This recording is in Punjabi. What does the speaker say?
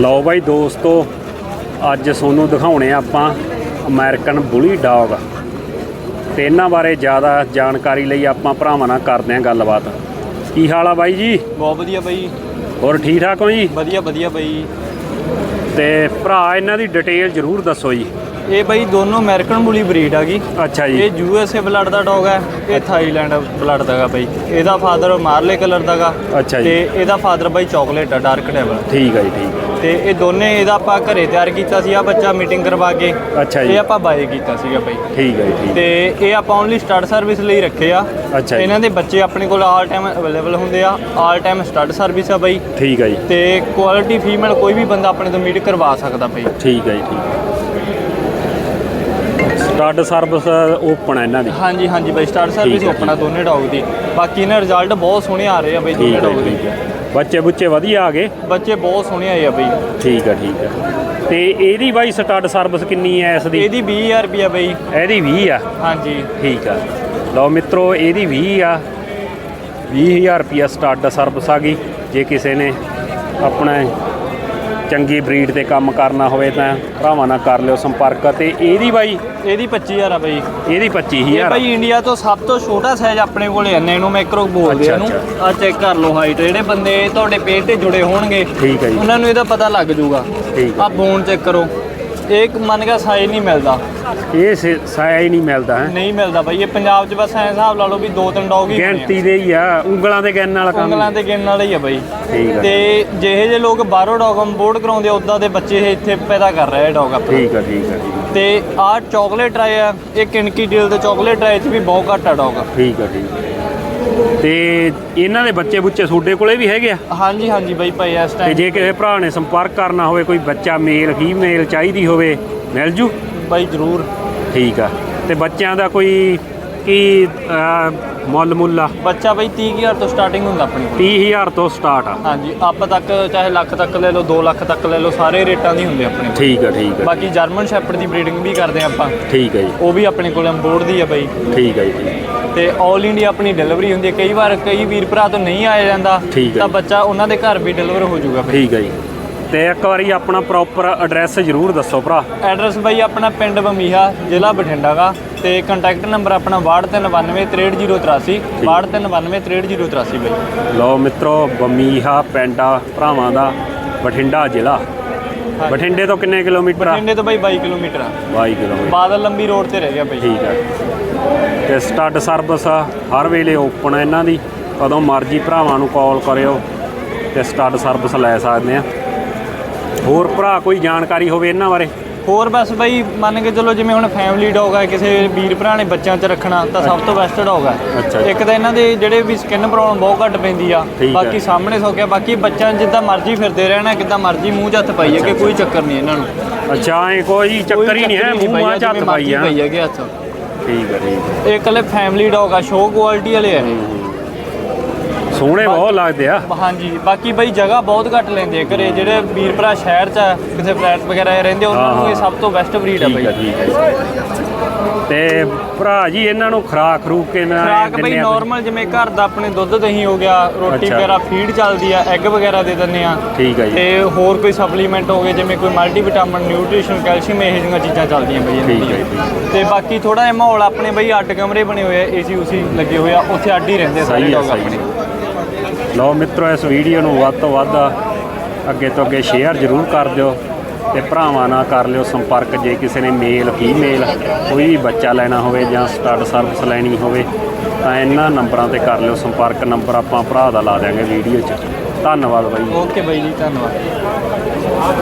ਲਓ ਬਾਈ ਦੋਸਤੋ ਅੱਜ ਤੁਹਾਨੂੰ ਦਿਖਾਉਣੇ ਆ ਆਪਾਂ ਅਮਰੀਕਨ ਬੁਲੀ ਡੌਗ ਤੇ ਇਹਨਾਂ ਬਾਰੇ ਜ਼ਿਆਦਾ ਜਾਣਕਾਰੀ ਲਈ ਆਪਾਂ ਭਰਾਵਾਂ ਨਾਲ ਕਰਦੇ ਹਾਂ ਗੱਲਬਾਤ। ਕੀ ਹਾਲ ਆ ਬਾਈ ਜੀ? ਬਹੁਤ ਵਧੀਆ ਬਾਈ। ਹੋਰ ਠੀਕ ਠਾਕ ਹੋ ਜੀ? ਵਧੀਆ ਵਧੀਆ ਬਾਈ। ਤੇ ਭਰਾ ਇਹਨਾਂ ਦੀ ਡਿਟੇਲ ਜ਼ਰੂਰ ਦੱਸੋ ਜੀ। ਇਹ ਬਾਈ ਦੋਨੋਂ ਅਮਰੀਕਨ ਬੁਲੀ ਬਰੀਡ ਹੈਗੀ ਅੱਛਾ ਜੀ। ਇਹ ਯੂ ਐਸ ਏ ਬਲੱਡ ਦਾ ਡੌਗ ਹੈ ਇਹ ਥਾਈਲੈਂਡ ਬਲੱਡ ਦਾਗਾ ਬਾਈ। ਇਹਦਾ ਫਾਦਰ ਮਾਰਲੇ ਕਲਰ ਦਾਗਾ ਅੱਛਾ ਜੀ। ਤੇ ਇਹਦਾ ਫਾਦਰ ਬਾਈ ਚਾਕਲੇਟ ਆ ਡਾਰਕ ਡੈਵਲ। ਠੀਕ ਹੈ ਜੀ ਠੀਕ ਹੈ ਤੇ ਇਹ ਦੋਨੇ ਇਹਦਾ ਆਪਾਂ ਘਰੇ ਤਿਆਰ ਕੀਤਾ ਸੀ ਆ ਬੱਚਾ ਮੀਟਿੰਗ ਕਰਵਾ ਕੇ। ਅੱਛਾ ਜੀ। ਇਹ ਆਪਾਂ ਬਾਏ ਕੀਤਾ ਸੀਗਾ ਬਾਈ। ਠੀਕ ਹੈ ਜੀ ਠੀਕ ਤੇ ਇਹ ਆਪਾਂ ਓਨਲੀ ਸਟੱਡ ਸਰਵਿਸ ਲਈ ਰੱਖੇ ਆ। ਅੱਛਾ ਜੀ। ਇਹਨਾਂ ਦੇ ਬੱਚੇ ਆਪਣੇ ਕੋਲ ਆਲ ਟਾਈਮ ਅਵੇਲੇਬਲ ਹੁੰਦੇ ਆ ਆਲ ਟਾਈਮ ਸਟੱਡ ਸਰਵਿਸ ਆ ਬਾਈ। ਠੀਕ ਹੈ ਜੀ। ਤੇ ਕੁਆਲਿਟੀ ਫੀਮੇਲ ਕੋਈ ਵੀ ਬੰਦਾ ਆਪਣੇ ਤੋਂ ਮੀਟ ਕਰਵਾ ਸਕਦਾ ਬਾਈ। ਠੀਕ ਹੈ ਜੀ ਠੀਕ ਹੈ ਸਟੱਡ ਸਰਵਿਸ ਓਪਨ ਹੈ ਇਹਨਾਂ ਦੀ। ਹਾਂਜੀ ਹਾਂਜੀ ਬਾਈ ਸਟਾਰਟ ਸਰਵਿਸ ਹੈ, ਆਪਣਾ ਦੋਨੇ ਡੌਗ ਦੀ। ਬਾਕੀ ਇਹਨਾਂ ਰਿਜ਼ਲਟ ਬਹੁਤ ਸੋਹਣੇ ਆ ਰਹੇ ਆ ਬਾਈ ਦੋਨੇ ਡੌਗ ਦੇ। ਬੱਚੇ ਬੁੱਚੇ ਵਧੀਆ ਆ ਗਏ? ਬੱਚੇ ਬਹੁਤ ਸੋਹਣੇ ਆਏ ਆ ਬਾਈ। ਠੀਕ ਹੈ ਠੀਕ ਹੈ। ਤੇ ਇਹਦੀ ਬਾਈ ਸਟੱਡ ਸਰਵਿਸ ਕਿੰਨੀ ਹੈ ਇਸ ਦੀ? ਇਹਦੀ 20000 ਰੁਪਿਆ ਬਾਈ। ਇਹਦੀ 20 ਆ? ਹਾਂਜੀ। ਠੀਕ ਆ। ਲਓ ਮਿੱਤਰੋ ਇਹਦੀ 20 ਆ। 20000 ਰੁਪਿਆ ਸਟਾਰਟ ਸਰਵਿਸ ਆ ਗਈ। ਜੇ ਕਿਸੇ ਨੇ ਆਪਣਾ ਚੰਗੀ ਬਰੀਡ ਤੇ ਕੰਮ ਕਰਨਾ ਹੋਵੇ ਤਾਂ ਭਰਾਵਾਂ ਨਾਲ ਕਰ ਲਿਓ ਸੰਪਰਕ ਤੇ ਇਹਦੀ ਬਾਈ ਇਹਦੀ 25000 ਆ ਬਾਈ। ਇਹਦੀ ਇਹ 25000 ਬਾਈ ਇੰਡੀਆ ਤੋਂ ਸਭ ਤੋਂ ਛੋਟਾ ਸਾਈਜ਼ ਆਪਣੇ ਕੋਲੇ ਐਨੇ ਨੂੰ ਮੈਕਰੋ ਬੋਲਦੇ ਆ ਇਹਨੂੰ। ਆ ਚੈੱਕ ਕਰ ਲਓ ਹਾਈਟ ਜਿਹੜੇ ਬੰਦੇ ਤੁਹਾਡੇ ਪੇਜ ਤੇ ਜੁੜੇ ਹੋਣਗੇ ਠੀਕ ਹੈ ਜੀ। ਉਹਨਾਂ ਨੂੰ ਇਹਦਾ ਪਤਾ ਲੱਗ ਜਾਊਗਾ। ਠੀਕ ਆ। ਬੋਨ ਚੈੱਕ ਕਰੋ। ਇਹ ਇੱਕ ਮੰਨ ਗਿਆ ਸਾਈਜ਼ ਨਹੀਂ ਮਿਲਦਾ। ਇਹ ਸੇ- ਸਾਇਆ ਹੀ ਨਹੀਂ ਮਿਲਦਾ ਹੈ। ਨਹੀਂ ਮਿਲਦਾ ਬਾਈ ਇਹ ਪੰਜਾਬ 'ਚ ਬਸ ਐਂ ਹਿਸਾਬ ਲਾ ਲਓ ਵੀ ਦੋ ਤਿੰਨ ਡੌਗ ਹੀ ਆ। ਗਿਣਤੀ ਦੇ ਹੀ ਆ ਉਂਗਲਾਂ ਦੇ ਗਿਣਨ ਵਾਲਾ ਕੰਮ ਉਂਗਲਾਂ ਤੇ ਗਿਣਨ ਵਾਲਾ ਹੀ ਆ ਬਾਈ। ਠੀਕ ਆ। ਤੇ ਜਿਹੇ ਜੇ ਲੋਕ ਬਾਹਰੋਂ ਡੌਗ ਇੰਪੋਰਟ ਕਰਾਉਂਦੇ ਆ, ਉਦਾਂ ਦੇ ਬੱਚੇ ਇਹ ਇੱਥੇ ਪੈਦਾ ਕਰ ਰਹੇ ਆ ਡੌਗ ਆਪਣੇ। ਠੀਕ ਆ ਠੀਕ ਆ ਠੀਕ ਆ, ਤੇ ਆਹ ਚਾਕਲੇਟ ਟਰਾਈ ਆ ਇਹ ਕਿਣਕੀ ਡੀਲ ਦੇ ਚਾਕਲੇਟ ਟਰਾਈ 'ਚ ਵੀ ਬਹੁਤ ਘੱਟ ਆ ਡੌਗ। ਠੀਕ ਆ ਠੀਕ ਆ। ਤੇ ਇਹਨਾਂ ਦੇ ਬੱਚੇ ਬੁੱਚੇ ਤੁਹਾਡੇ ਕੋਲੇ ਵੀ ਹੈਗੇ ਆ? ਹਾਂਜੀ ਹਾਂਜੀ ਬਾਈ ਭਾਈ ਇਸ ਤੇ ਟਾਈਮ ਜੇ ਕਿਸੇ ਭਰਾ ਨੇ ਸੰਪਰਕ ਕਰਨਾ ਹੋਵੇ ਕੋਈ ਬੱਚਾ ਮੇਲ ਫੀਮੇਲ ਚਾਹੀਦੀ ਹੋਵੇ ਮਿਲ ਜੂ? ਬਾਈ ਜ਼ਰੂਰ। ਠੀਕ ਆ। ਤੇ ਬੱਚਿਆਂ ਦਾ ਕੋਈ ਕੀ ਅਹ, ਮੁੱਲ ਮੁੱਲ ਆ? ਬੱਚਾ ਬਾਈ 30000 ਤੋਂ ਸਟਾਰਟਿੰਗ ਹੁੰਦਾ ਆਪਣੀ ਕੋਲ। 30000 ਤੋਂ ਸਟਾਰਟ ਆ। ਹਾਂਜੀ ਅੱਪ ਤੱਕ ਚਾਹੇ ਲੱਖ ਤੱਕ ਲੈ ਲਓ 2 ਲੱਖ ਤੱਕ ਲੈ ਲਓ ਸਾਰੇ ਰੇਟਾਂ ਦੀ ਹੁੰਦੇ ਆਪਣੇ ਕੋਲ। ਠੀਕ ਆ ਠੀਕ ਆ। ਬਾਕੀ ਜਰਮਨ ਸ਼ੈਪਰਡ ਦੀ ਬਰੀਡਿੰਗ ਵੀ ਕਰਦੇ ਆ ਆਪਾਂ। ਠੀਕ ਆ ਜੀ। ਉਹ ਵੀ ਆਪਣੇ ਕੋਲ ਇੰਪੋਰਟ ਦੀ ਆ ਬਾਈ। ਠੀਕ ਆ ਜੀ ਠੀਕ ਆ। ਤੇ 올 ਇੰਡੀਆ ਆਪਣੀ ਡਿਲੀਵਰੀ ਹੁੰਦੀ ਹੈ। ਕਈ ਵਾਰ ਕਈ ਵੀਰ ਭਰਾ ਤੋਂ ਨਹੀਂ ਆਇਆ ਜਾਂਦਾ ਠੀਕ ਹੈ ਤਾਂ। ਬੱਚਾ ਉਹਨਾਂ ਦੇ ਘਰ ਵੀ ਡਿਲੀਵਰ ਹੋ ਜਾਊਗਾ ਬਾਈ ਠੀਕ ਆ ਜੀ। ਤੇ ਇੱਕ ਵਾਰੀ ਆਪਣਾ ਪ੍ਰੋਪਰ ਐਡਰੈਸ ਜ਼ਰੂਰ ਦੱਸੋ ਭਰਾ। ਐਡਰੈਸ ਬਾਈ ਆਪਣਾ ਪਿੰਡ ਬਮੀਹਾ ਜ਼ਿਲ੍ਹਾ ਬਠਿੰਡਾ ਦਾ ਤੇ ਕੰਟੈਕਟ ਨੰਬਰ ਆਪਣਾ 6293 6303 ਬਾਈ। ਲਓ ਮਿੱਤਰੋ ਬਮੀਹਾ ਪਿੰਡਾ ਭਰਾਵਾਂ ਦਾ ਬਠਿੰਡਾ ਜ਼ਿਲ੍ਹਾ। ਬਠਿੰਡੇ ਤੋਂ ਕਿੰਨੇ ਕਿਲੋਮੀਟਰ ਆ? ਬਠਿੰਡੇ ਤੋਂ ਬਾਈ 22 ਕਿਲੋਮੀਟਰ ਆ। 22 ਕਿਲੋਮੀਟਰ। ਬਾਦਲ ਲੰਬੀ ਰੋਡ ਤੇ ਰਹਿ ਗਿਆ ਬਾਈ। ਠੀਕ ਹੈ ਤੇ ਸਟੱਡ ਸਰਵਿਸ ਹਰ ਵੇਲੇ ਓਪਨ ਹੈ ਇਹਨਾਂ ਦੀ। ਕਦੋਂ ਮਰਜ਼ੀ ਭਰਾਵਾਂ ਨੂੰ ਕਾਲ ਕਰਿਓ ਤੇ ਸਟੱਡ ਸਰਵਿਸ ਲੈ ਸਕਦੇ ਆ ਹੋਰ ਭਰਾ ਕੋਈ ਜਾਣਕਾਰੀ ਹੋਵੇ ਇਹਨਾਂ ਬਾਰੇ? ਹੋਰ ਬਸ ਬਾਈ ਮੰਨ ਕੇ ਚਲੋ ਜਿਵੇਂ ਹੁਣ ਫੈਮਿਲੀ ਡੌਗ ਹੈ ਕਿਸੇ ਵੀਰ ਭਰਾ ਨੇ ਬੱਚਿਆਂ 'ਚ ਰੱਖਣਾ ਤਾਂ ਸਭ ਤੋਂ ਬੈਸਟ ਡੌਗ ਅੱਛਾ। ਇੱਕ ਤਾਂ ਇਹਨਾਂ ਦੇ ਜਿਹੜੇ ਵੀ ਸਕਿਨ ਪ੍ਰੋਬਲਮ ਬਹੁਤ ਘੱਟ ਪੈਂਦੀ ਆ। ਠੀਕ। ਬਾਕੀ ਸਾਹਮਣੇ ਸੌਕਿਆ ਬਾਕੀ ਬੱਚਿਆਂ 'ਚ ਜਿੱਦਾਂ ਮਰਜ਼ੀ ਫਿਰਦੇ ਰਹਿਣਾ ਕਿੱਦਾਂ ਮਰਜ਼ੀ ਮੂੰਹ 'ਚ ਹੱਥ ਪਾਈਏ ਕਿ ਕੋਈ ਚੱਕਰ ਨਹੀਂ ਇਹਨਾਂ ਨੂੰ। ਅੱਛਾ ਐ ਕੋਈ ਚੱਕਰ ਹੀ ਨਹੀਂ ਹੈ ਮੂੰਹ ਚ ਹੱਥ ਪਾਈ ਆ ਪਈ ਹੈਗੇ ਹੱਥ। ਠੀਕ ਹੈ ਇਹ ਇਕੱਲੇ ਫੈਮਿਲੀ ਡੌਗ ਆ ਸ਼ੋ ਕੁਆਲਿਟੀ ਵਾਲੇ ਆ ਇਹ। ਸੋਹਣੇ ਬਹੁਤ ਲੱਗਦੇ ਆ। ਹਾਂਜੀ ਬਾਕੀ ਬਾਈ ਜਗ੍ਹਾ ਬਹੁਤ ਘੱਟ ਲੈਂਦੇ ਆ ਘਰੇ ਜਿਹੜੇ ਵੀਰ ਭਰਾ ਸ਼ਹਿਰ 'ਚ ਆ ਕਿਸੇ ਫਲੈਟ ਵਗੈਰਾ 'ਚ ਰਹਿੰਦੇ ਉਹਨਾਂ ਨੂੰ ਇਹ ਸਭ ਤੋਂ ਬੈਸਟ ਬਰੀਡ ਆ ਠੀਕ ਬਾਈ। ਠੀਕ ਤੇ ਭਰਾ ਜੀ ਇਹਨਾਂ ਨੂੰ ਖਰਾਕ ਖਰੂਕ ਕੇ ਨਾ ਖੁਰਾਕ ਬਈ ਆ? ਨਾਰਮਲ ਜਿਵੇਂ ਘਰ ਦਾ ਆਪਣੇ ਦੁੱਧ ਦਹੀਂ ਹੋ ਗਿਆ ਰੋਟੀ। ਵਗੈਰਾ ਫੀਡ ਚੱਲਦੀ ਆ ਐਗ ਵਗੈਰਾ ਦੇ ਦਿੰਦੇ ਆ ਠੀਕ ਹੈ ਜੀ ਤੇ ਹੋਰ ਕੋਈ ਸਪਲੀਮੈਂਟ ਹੋ ਗਏ ਜਿਵੇਂ ਕੋਈ ਮਲਟੀਵਿਟਾਮਿਨ ਨਿਊਟ੍ਰੀਸ਼ਨ ਕੈਲਸ਼ੀਅਮ ਇਹੋ ਜਿਹੀਆਂ ਚੀਜ਼ਾਂ ਚੱਲਦੀਆਂ ਬਈ ਇਹਨਾਂ ਠੀਕ ਜੀ ਤੇ ਬਾਕੀ ਥੋੜਾ ਜਿਹਾ ਮਾਹੌਲ ਆਪਣੇ ਬਈ ਅੱਡ ਕਮਰੇ ਬਣੇ ਹੋਏ ਆ ਏਸੀ ਉਸੀ ਲੱਗੇ ਹੋਏ ਆ ਉੱਥੇ ਅੱਡ ਹੀ ਰਹਿੰਦੇ ਆ ਸਾਰੇ ਲੋਕ ਆਪਣੇ। ਲਓ ਮਿੱਤਰੋ ਇਸ ਵੀਡੀਓ ਨੂੰ ਵੱਧ ਤੋਂ ਵੱਧ ਅੱਗੇ ਤੋਂ ਅੱਗੇ ਸ਼ੇਅਰ ਜ਼ਰੂਰ ਕਰ ਦਿਓ ਤੇ ਭਰਾਵਾਂ ਨਾਲ ਕਰ ਲਿਓ ਸੰਪਰਕ, ਜੇ ਕਿਸੇ ਨੇ ਮੇਲ ਫੀਮੇਲ ਕੋਈ ਵੀ ਬੱਚਾ ਲੈਣਾ ਹੋਵੇ ਜਾਂ ਸਟੱਡ ਸਰਵਿਸ ਲੈਣੀ ਹੋਵੇ, ਤਾਂ ਇਹਨਾਂ ਨੰਬਰਾਂ ਤੇ ਕਰ ਲਿਓ ਸੰਪਰਕ, ਨੰਬਰ ਆਪਾਂ ਭਰਾ ਦਾ ਲਾ ਦਿਆਂਗੇ ਵੀਡੀਓ 'ਚ। ਧੰਨਵਾਦ ਬਾਈ ਓਕੇ ਬਾਈ ਜੀ, ਧੰਨਵਾਦ।